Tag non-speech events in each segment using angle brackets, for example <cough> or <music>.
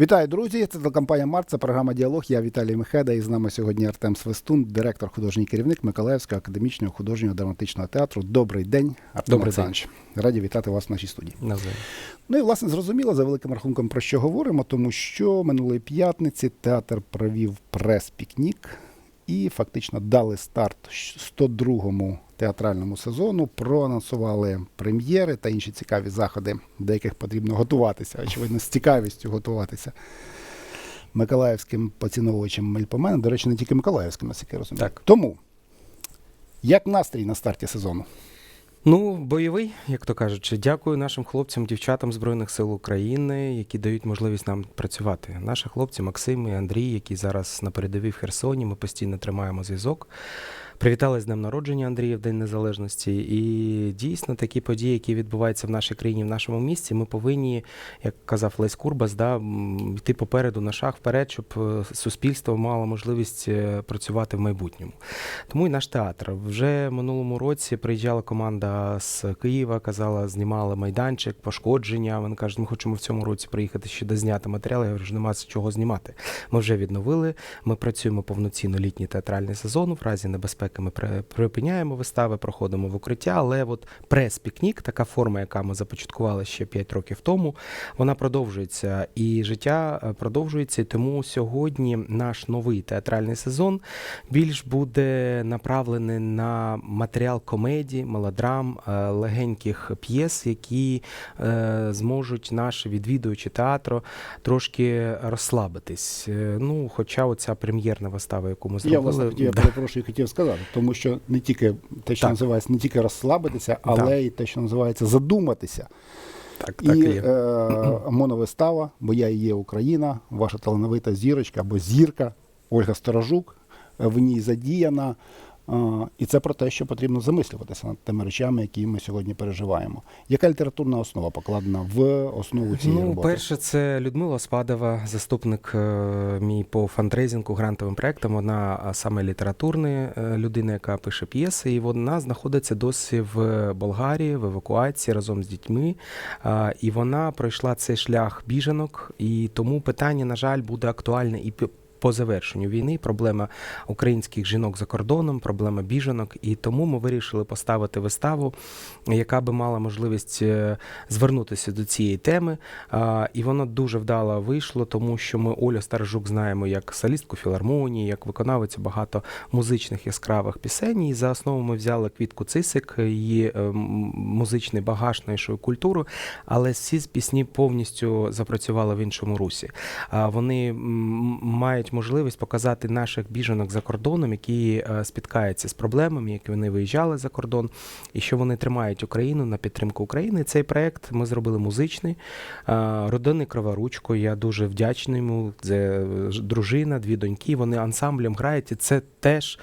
Вітаю, друзі! Це телекомпанія Март, це програма Діалог. Я Віталій Мехеда. І з нами сьогодні Артем Свистун, директор, художній керівник Миколаївського академічного художнього драматичного театру. Добрий день, Артем Добрий Олександрович. Раді вітати вас в нашій студії. Навзаєм. Ну і власне зрозуміло за великим рахунком про що говоримо, тому що минулої п'ятниці театр провів прес-пікнік і фактично дали старт 102-му театральному сезону. Проанонсували прем'єри та інші цікаві заходи, до яких потрібно готуватися, очевидно, з цікавістю готуватися. Миколаївським поціновувачем мельпомена, до речі, не тільки Миколаївським, наскільки я розумію. Так. Тому, як настрій на старті сезону? Ну, бойовий, як то кажуть. Дякую нашим хлопцям, дівчатам Збройних сил України, які дають можливість нам працювати. Наші хлопці Максим і Андрій, які зараз на передовій в Херсоні, ми постійно тримаємо зв'язок. Привітали з днем народження Андрія в День Незалежності. І дійсно такі події, які відбуваються в нашій країні, в нашому місті, ми повинні, як казав Лесь Курбас, да, йти попереду на шаг вперед, щоб е, суспільство мало можливість е, працювати в майбутньому. Тому і наш театр. Вже минулому році приїжджала команда з Києва, казала, знімали майданчик, пошкодження. Вони кажуть, ми хочемо в цьому році приїхати ще дозняти матеріал. Я що нема з чого знімати. Ми вже відновили. Ми працюємо повноцінно літній театральний сезон. В разі небезпеки ми при- припиняємо вистави, проходимо в укриття. Але от прес-пікнік, така форма, яка ми започаткували ще 5 років тому, вона продовжується. І життя е, продовжується. Тому сьогодні наш новий театральний сезон більш буде направлений на матеріал комедії, мелодрам, е, легеньких п'єс, які е, зможуть наші відвідувачі театру трошки розслабитись. Ну, хоча оця прем'єрна вистава, яку ми Я зробили, власне хотів, я да, перепрошую, хотів сказати, тому що не тільки те, що Так. називається, не тільки розслабитися, але Так. й те, що називається задуматися. так, так і і є. е, моновистава, бо я і є Україна, ваша талановита зірочка або зірка Ольга Сторожук е, в ній задіяна. Е, І це про те, що потрібно замислюватися над тими речами, які ми сьогодні переживаємо. Яка літературна основа покладена в основу цієї Ну, роботи? перше, це Людмила Спадова, заступник е, мій по фандрейзингу, грантовим проектам. Вона саме літературна е, людина, яка пише п'єси, і вона знаходиться досі в Болгарії в евакуації разом з дітьми. І вона пройшла цей шлях біженок, і тому питання, на жаль, буде актуальне і по завершенню війни проблема українських жінок за кордоном, проблема біженок, і тому ми вирішили поставити виставу, яка би мала можливість е, звернутися до цієї теми. І воно дуже вдало вийшло, тому що ми Олю Старожук знаємо як солістку філармонії, як виконавицю багато музичних яскравих пісень. І за основу ми взяли квітку Цисик, її е, музичний багаж нашої культури, але всі пісні повністю запрацювали в іншому русі. Вони м, мають можливість показати наших біженок за кордоном, які е, спіткаються з проблемами, які вони виїжджали за кордон, і що вони тримають Україну на підтримку України. Цей проект ми зробили музичний, е, родинний криворучко. Я дуже вдячний йому. Це е, дружина, дві доньки. Вони ансамблем грають, і це теж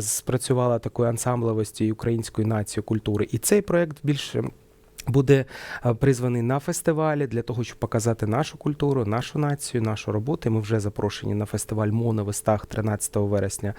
спрацювала такою ансамблевості української нації культури. І цей проект більше. Буде е, призваний на фестивалі для того, щоб показати нашу культуру, нашу націю, нашу роботу. Ми вже запрошені на фестиваль Моновистах 13 вересня.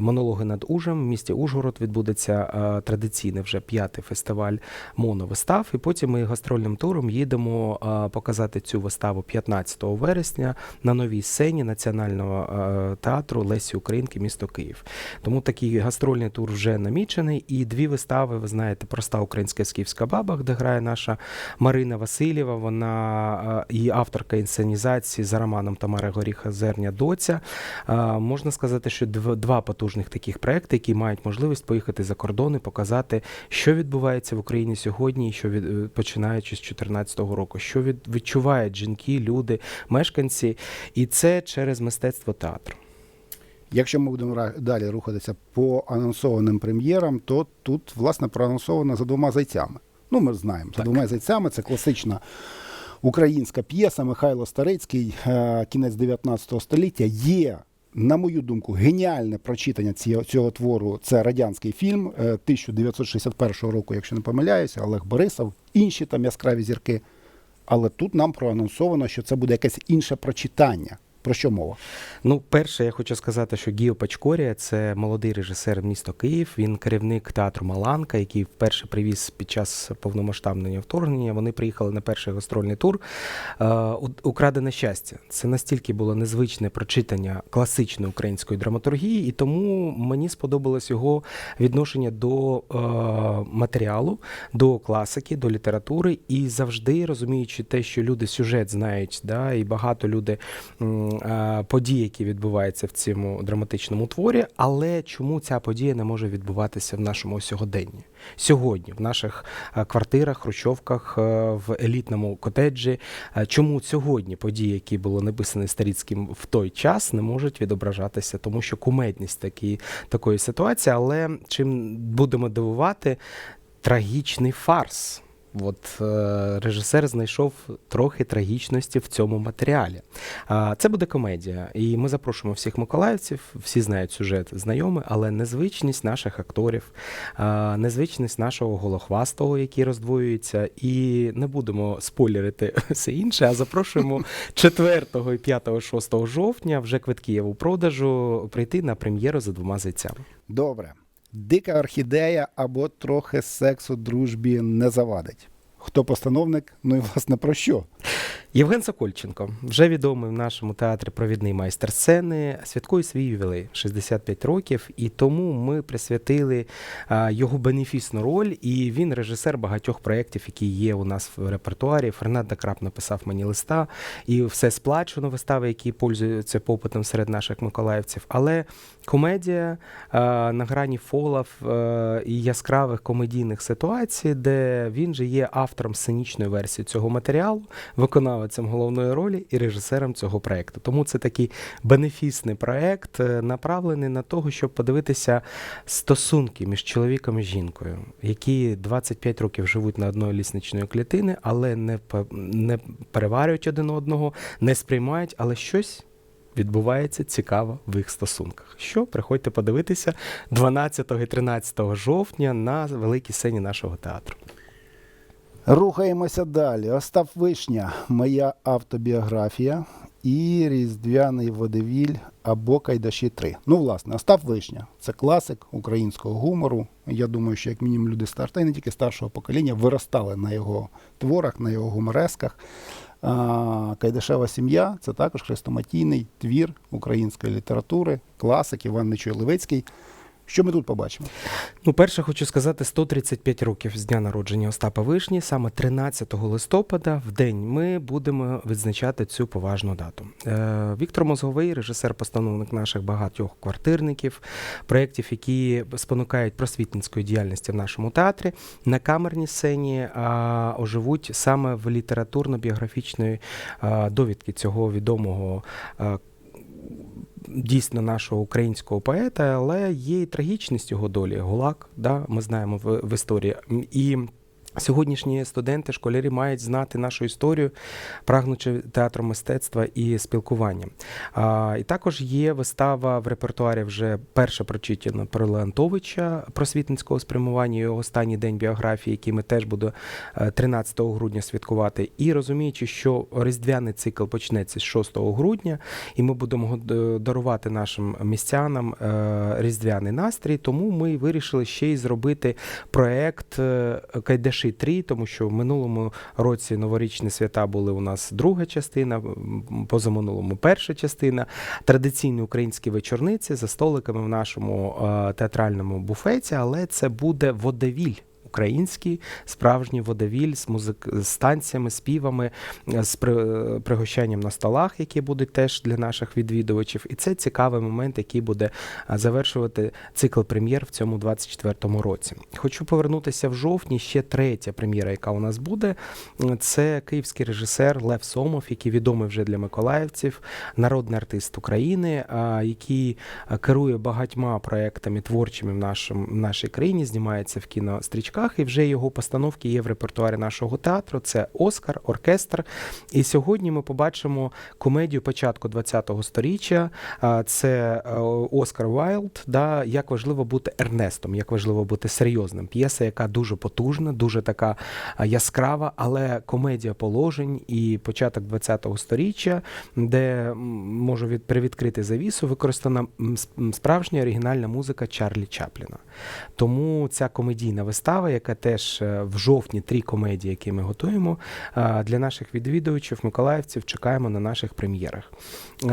Монологи над Ужем в місті Ужгород відбудеться е, традиційний вже п'ятий фестиваль моновистав. І потім ми гастрольним туром їдемо е, показати цю виставу 15 вересня на новій сцені Національного е, театру Лесі Українки, місто Київ. Тому такий гастрольний тур вже намічений. І дві вистави, ви знаєте, проста українська скіфська баба, де грає наша Марина Васильєва. Вона е, і авторка інсценізації за романом Тамари Горіха Зерня Доця. Е, Можна сказати, що два потужних таких проекти, які мають можливість поїхати за кордон і показати, що відбувається в Україні сьогодні, і що від е, починаючи з 2014 року, що від, відчувають жінки, люди, мешканці, і це через мистецтво театру. Якщо ми будемо далі рухатися по анонсованим прем'єрам, то тут власне проанонсовано за двома зайцями. Ну, ми знаємо, за двома зайцями це класична українська п'єса Михайло Старицький, е, кінець 19 століття. Є, на мою думку, геніальне прочитання цього, цього твору. Це радянський фільм е, 1961 року, якщо не помиляюся, Олег Борисов, інші там яскраві зірки. Але тут нам проанонсовано, що це буде якесь інше прочитання. Про що мова? Ну, перше, я хочу сказати, що Гіо Пачкорія це молодий режисер міста Київ. Він керівник театру Маланка, який вперше привіз під час повномасштабного вторгнення. Вони приїхали на перший гастрольний тур. Е, Украдене щастя. Це настільки було незвичне прочитання класичної української драматургії, і тому мені сподобалось його відношення до е, матеріалу, до класики, до літератури, і завжди розуміючи те, що люди сюжет знають, да, і багато люди подій, які відбуваються в цьому драматичному творі, але чому ця подія не може відбуватися в нашому сьогоденні? Сьогодні, в наших е, квартирах, хрущовках, е, в елітному котеджі. Е, Чому сьогодні події, які були написані Старіцьким в той час, не можуть відображатися, тому що кумедність такі, такої ситуації, але чим будемо дивувати, трагічний фарс. От е, режисер знайшов трохи трагічності в цьому матеріалі. А, це буде комедія, і ми запрошуємо всіх миколаївців. Всі знають сюжет знайомий, але незвичність наших акторів, а, незвичність нашого голохвастого, який роздвоюється, і не будемо спойлерити <laughs> все інше. А запрошуємо 4, 5, 6 жовтня вже квитки є у продажу прийти на прем'єру за двома зайцями. Добре. Дика орхідея або трохи сексу дружбі не завадить. Хто постановник? Ну і власне про що? Євген Сокольченко, вже відомий в нашому театрі провідний майстер сцени, святкує свій ювілей 65 років, і тому ми присвятили його бенефісну роль. І він режисер багатьох проєктів, які є у нас в репертуарі. Фернандо Крап написав мені листа, і все сплачено вистави, які пользуються попитом серед наших миколаївців. Але комедія на грані фолов а, і яскравих комедійних ситуацій, де він же є автором сценічної версії цього матеріалу, виконавцем головної ролі і режисером цього проекту. Тому це такий бенефісний проект, е, направлений на того, щоб подивитися стосунки між чоловіком і жінкою, які 25 років живуть на одної лісничної клітини, але не, не переварюють один одного, не сприймають, але щось. Відбувається цікаво в їх стосунках. Що приходьте подивитися 12 і 13 жовтня на великій сцені нашого театру. Рухаємося далі. Остап Вишня, моя автобіографія і Різдвяний водевіль або Кайдаші 3. Ну, власне, Остап Вишня це класик українського гумору. Я думаю, що як мінімум люди стар, та не тільки старшого покоління, виростали на його творах, на його гуморесках. Кайдашева сім'я це також хрестоматійний твір української літератури, класик Іван Нечуй Левицький. Що ми тут побачимо? Ну, перше, хочу сказати, 135 років з дня народження Остапа Вишні, саме 13 листопада, в день ми будемо відзначати цю поважну дату. Е, Віктор Мозговий, режисер-постановник наших багатьох квартирників, проєктів, які спонукають просвітницької діяльності в нашому театрі, на камерній сцені а, оживуть саме в літературно-біографічної довідки цього відомого. Дійсно нашого українського поета, але є і трагічність його долі. Гулак, да, ми знаємо в, в історії. І сьогоднішні студенти, школярі мають знати нашу історію, прагнучи театру мистецтва і спілкування. А, і також є вистава в репертуарі вже перша прочитана про Леонтовича просвітницького спрямування, його останній день біографії, який ми теж будемо 13 грудня святкувати. І розуміючи, що різдвяний цикл почнеться з 6 грудня, і ми будемо дарувати нашим містянам е, різдвяний настрій. Тому ми вирішили ще й зробити проект е, Кайдаші 3, тому що в минулому році новорічні свята були у нас друга частина, позаминулому перша частина. Традиційні українські вечорниці за столиками в нашому е, театральному буфеті, але це буде водевіль. Український справжній водевіль з музик з танцями, співами, е, з при- пригощанням на столах, які будуть теж для наших відвідувачів. І це цікавий момент, який буде завершувати цикл прем'єр в цьому 24-му році. Хочу повернутися в жовтні. Ще третя прем'єра, яка у нас буде. Це київський режисер Лев Сомов, який відомий вже для миколаївців, народний артист України, який керує багатьма проектами творчими в, нашому, в нашій країні, знімається в кінострічках. Майданчиках, і вже його постановки є в репертуарі нашого театру. Це Оскар, оркестр. І сьогодні ми побачимо комедію початку ХХ століття. Це е, Оскар Вайлд. Да, як важливо бути Ернестом, як важливо бути серйозним. П'єса, яка дуже потужна, дуже така яскрава, але комедія положень і початок ХХ століття, де можу від привідкрити завісу, використана справжня оригінальна музика Чарлі Чапліна. Тому ця комедійна вистава, яка теж е, в жовтні три комедії, які ми готуємо, е, для наших відвідувачів, миколаївців, чекаємо на наших прем'єрах.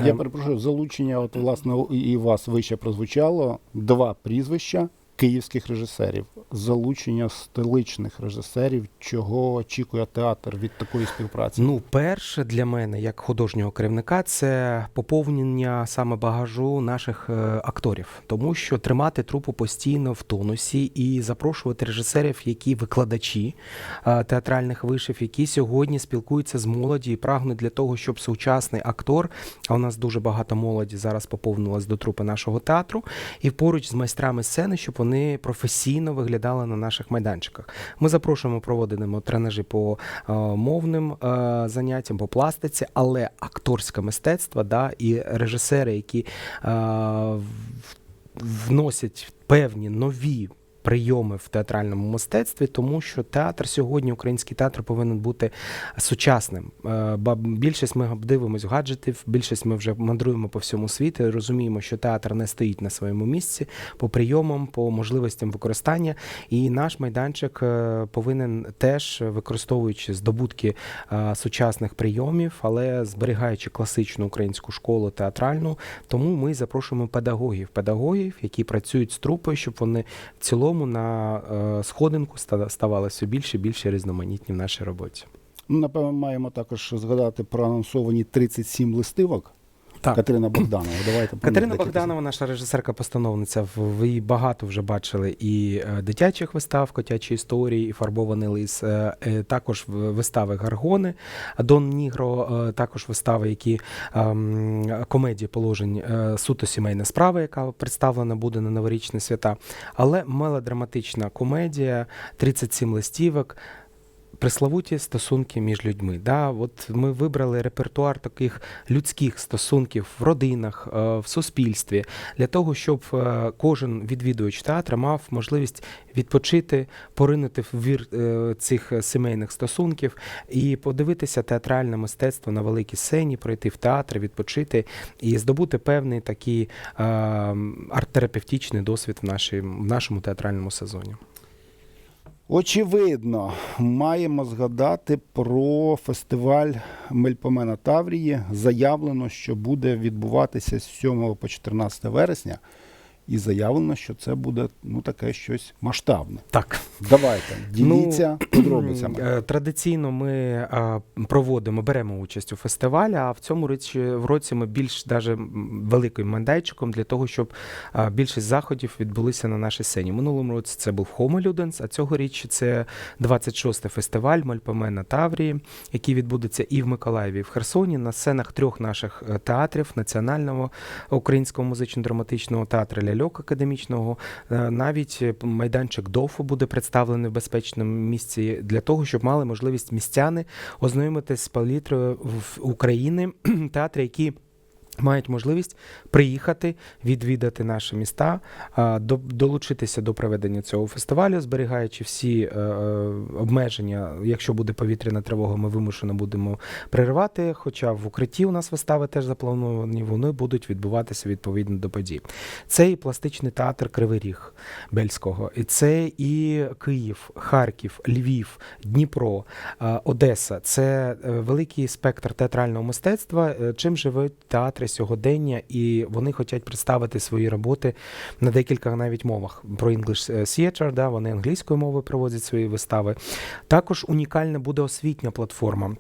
Я перепрошую, залучення, от власне і вас вище прозвучало два прізвища київських режисерів, залучення столичних режисерів. Чого очікує театр від такої співпраці? Ну, перше для мене, як художнього керівника, це поповнення саме багажу наших е, акторів, тому що тримати трупу постійно в тонусі і запрошувати режисерів, які викладачі е, театральних вишів, які сьогодні спілкуються з молоді і прагнуть для того, щоб сучасний актор, а у нас дуже багато молоді зараз поповнилось до трупи нашого театру, і поруч з майстрами сцени, щоб вони професійно виглядали на наших майданчиках. Ми запрошуємо проводимо тренажі по е, мовним е, заняттям, по пластиці, але акторське мистецтво да, і режисери, які е, вносять певні нові. Прийоми в театральному мистецтві, тому що театр сьогодні, український театр повинен бути сучасним. Е, Більшість ми дивимося гаджетів, більшість ми вже мандруємо по всьому світу. Розуміємо, що театр не стоїть на своєму місці по прийомам, по можливостям використання. І наш майданчик е, повинен теж, використовуючи здобутки е, сучасних прийомів, але зберігаючи класичну українську школу театральну. Тому ми запрошуємо педагогів, педагогів, які працюють з трупою, щоб вони в цілому на е, сходинку ставало все більше і більше різноманітні в нашій роботі. Ну, напевно, маємо також згадати про анонсовані 37 листивок. Так. Катерина Богданова. Давайте Катерина Богданова, наша режисерка-постановниця, ви її багато вже бачили і е, дитячих вистав, котячі історії, і фарбований лис, е, е, також вистави Гаргони, Дон Нігро, також вистави, які ем, комедії положень суто сімейна справа, яка представлена буде на новорічні свята. Але мелодраматична комедія, 37 листівок. Пресловуті стосунки між людьми. Да? От ми вибрали репертуар таких людських стосунків в родинах, е, в суспільстві, для того, щоб е, кожен відвідувач театру мав можливість відпочити, поринути в вір е, цих сімейних стосунків і подивитися театральне мистецтво на великій сцені, пройти в театр, відпочити і здобути певний такий арт-терапевтичний досвід в, нашій, в нашому театральному сезоні. Очевидно, маємо згадати про фестиваль Мельпомена Таврії. Заявлено, що буде відбуватися з 7 по 14 вересня. І заявлено, що це буде ну таке щось масштабне. Так. Давайте діліться подробицями. Е, Традиційно ми проводимо, беремо участь у фестивалі, а в цьому році, в році ми більш даже великим майданчиком для того, щоб більшість заходів відбулися на нашій сцені. Минулому році це був Homo Ludens, а цього річ це 26-й фестиваль Мальпомена Таврії, який відбудеться і в Миколаєві, і в Херсоні на сценах трьох наших е, театрів Національного українського музично-драматичного театру Ляльок академічного. Е, Навіть е, майданчик ДОФу буде представлений в безпечному місці для того, щоб мали можливість містяни ознайомитись з палітрою України, <clears throat> театри, які мають можливість приїхати, відвідати наші міста, долучитися до проведення цього фестивалю, зберігаючи всі е, е, обмеження. Якщо буде повітряна тривога, ми вимушено будемо переривати. Хоча в укритті у нас вистави теж заплановані, вони будуть відбуватися відповідно до подій. Це і пластичний театр Кривий Ріг Бельського, і це і Київ, Харків, Львів, Дніпро, е, Одеса. Це е, великий спектр театрального мистецтва, е, чим живуть театри сьогодення, і вони хочуть представити свої роботи на декілька навіть мовах. Про English Theatre, да, вони англійською мовою проводять свої вистави. Також унікальна буде освітня платформа.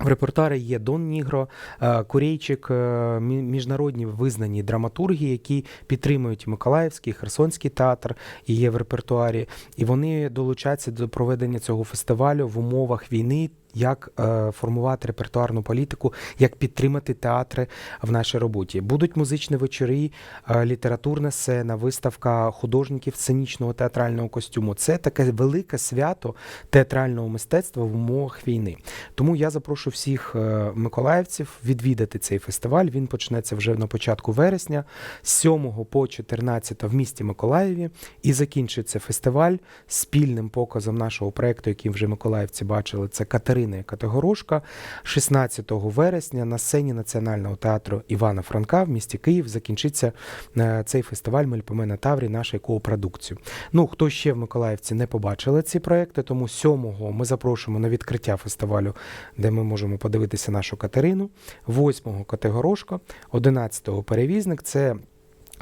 В репертуарі є Дон Нігро, е, Курейчик, е, міжнародні визнані драматурги, які підтримують Миколаївський, Херсонський театр, і є в репертуарі. І вони долучаються до проведення цього фестивалю в умовах війни. Як е, формувати репертуарну політику, як підтримати театри в нашій роботі. Будуть музичні вечори, е, літературна сцена, виставка художників сценічного театрального костюму. Це таке велике свято театрального мистецтва в умовах війни. Тому я запрошую всіх е, миколаївців відвідати цей фестиваль. Він почнеться вже на початку вересня, з 7 по 14 в місті Миколаєві, і закінчиться фестиваль спільним показом нашого проекту, який вже миколаївці бачили. Це Катерина і Категорошка. 16 вересня на сцені Національного театру Івана Франка в місті Київ закінчиться е, цей фестиваль Мельпомена Таврі, нашої коопродукції. Ну, хто ще в Миколаївці не побачили ці проекти, тому 7-го ми запрошуємо на відкриття фестивалю, де ми можемо подивитися нашу Катерину. 8-го Категорошка, 11-го перевізник. Це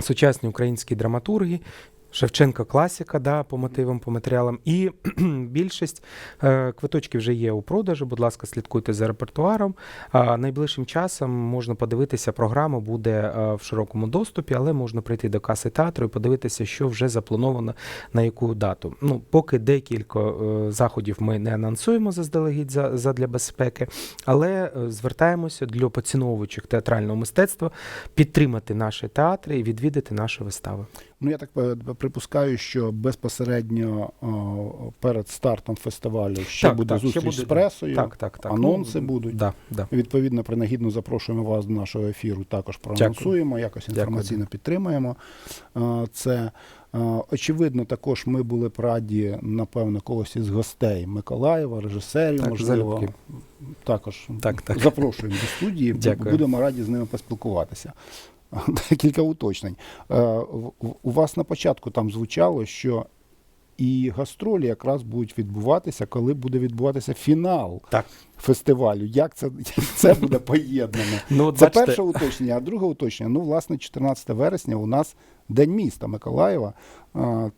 сучасні українські драматурги. Шевченка класіка, да, по мотивам, по матеріалам. І <clears throat> більшість е, квиточків вже є у продажу. Будь ласка, слідкуйте за репертуаром. А найближчим часом можна подивитися, програма буде е, в широкому доступі, але можна прийти до каси театру і подивитися, що вже заплановано на яку дату. Ну, поки декілька е, заходів ми не анонсуємо заздалегідь за, задля безпеки, але е, звертаємося для поціновувачів театрального мистецтва підтримати наші театри і відвідати наші вистави. Ну, я так е, припускаю, що безпосередньо о, перед стартом фестивалю ще Так, буде так, ще буде, з пресою. Так, так, так. Анонси Ну, будуть. Да, да. Відповідно, принагідно запрошуємо вас до нашого ефіру. Також проанонсуємо, якось Дякую. інформаційно підтримаємо. е, Це Е, очевидно, також ми були б раді, напевно, когось із гостей Миколаєва, режисерів, Так, можливо, залюбки. також Так, так. запрошуємо до студії. Дякую. Будемо раді з ними поспілкуватися. <laughs> Кілька уточнень. Е, У вас на початку там звучало, що і гастролі якраз будуть відбуватися, коли буде відбуватися фінал Так. фестивалю. Як це, <laughs> як це буде поєднано? Ну, Це бачите, перше уточнення, а друге уточнення. Ну, власне, 14 вересня у нас День міста Миколаєва.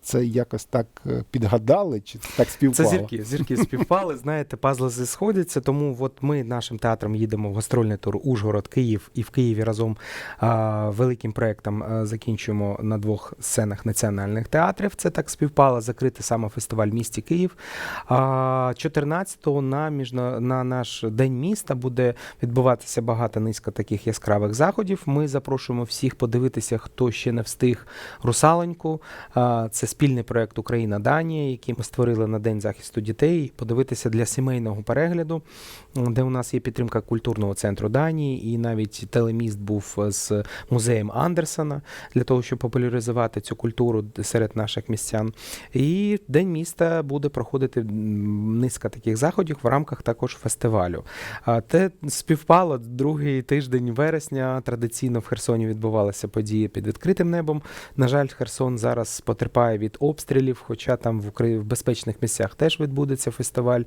Це якось так е, підгадали, чи так Це зірки, зірки співпали, знаєте, пазли сходяться. Тому от ми нашим театром їдемо в гастрольний тур Ужгород, Київ і в Києві разом а, великим проектом закінчуємо на двох сценах національних театрів. Це так співпало, закрити саме фестиваль в місті Київ. А 14-го на міжна на наш день міста буде відбуватися багато низка таких яскравих заходів. Ми запрошуємо всіх подивитися, хто ще не встиг русаленьку. А, Це спільний проект Україна Данія, який ми створили на День захисту дітей. Подивитися для сімейного перегляду, де у нас є підтримка культурного центру Данії, і навіть телеміст був з музеєм Андерсона для того, щоб популяризувати цю культуру серед наших містян. І День міста буде проходити низка таких заходів в рамках також фестивалю. Те співпало другий тиждень вересня. Традиційно в Херсоні відбувалися події під відкритим небом. На жаль, Херсон зараз потерпає від обстрілів, хоча там в Украї... в безпечних місцях теж відбудеться фестиваль.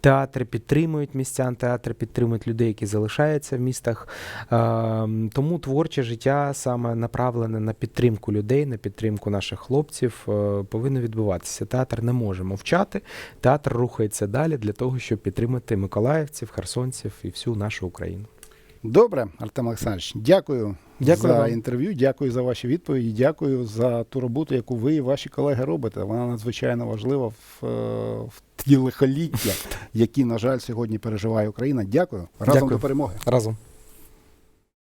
Театри підтримують містян, театри підтримують людей, які залишаються в містах. Ем, Тому творче життя саме направлене на підтримку людей, на підтримку наших хлопців, е, повинно відбуватися. Театр не може мовчати. Театр рухається далі для того, щоб підтримати миколаївців, херсонців і всю нашу Україну. Добре, Артем Олександрович, дякую, Дякую за вам. інтерв'ю, дякую за ваші відповіді, дякую за ту роботу, яку ви і ваші колеги робите. Вона надзвичайно важлива в, е, в ті лихоліття, <laughs> які, на жаль, сьогодні переживає Україна. Дякую. Разом Дякую. до перемоги. Разом.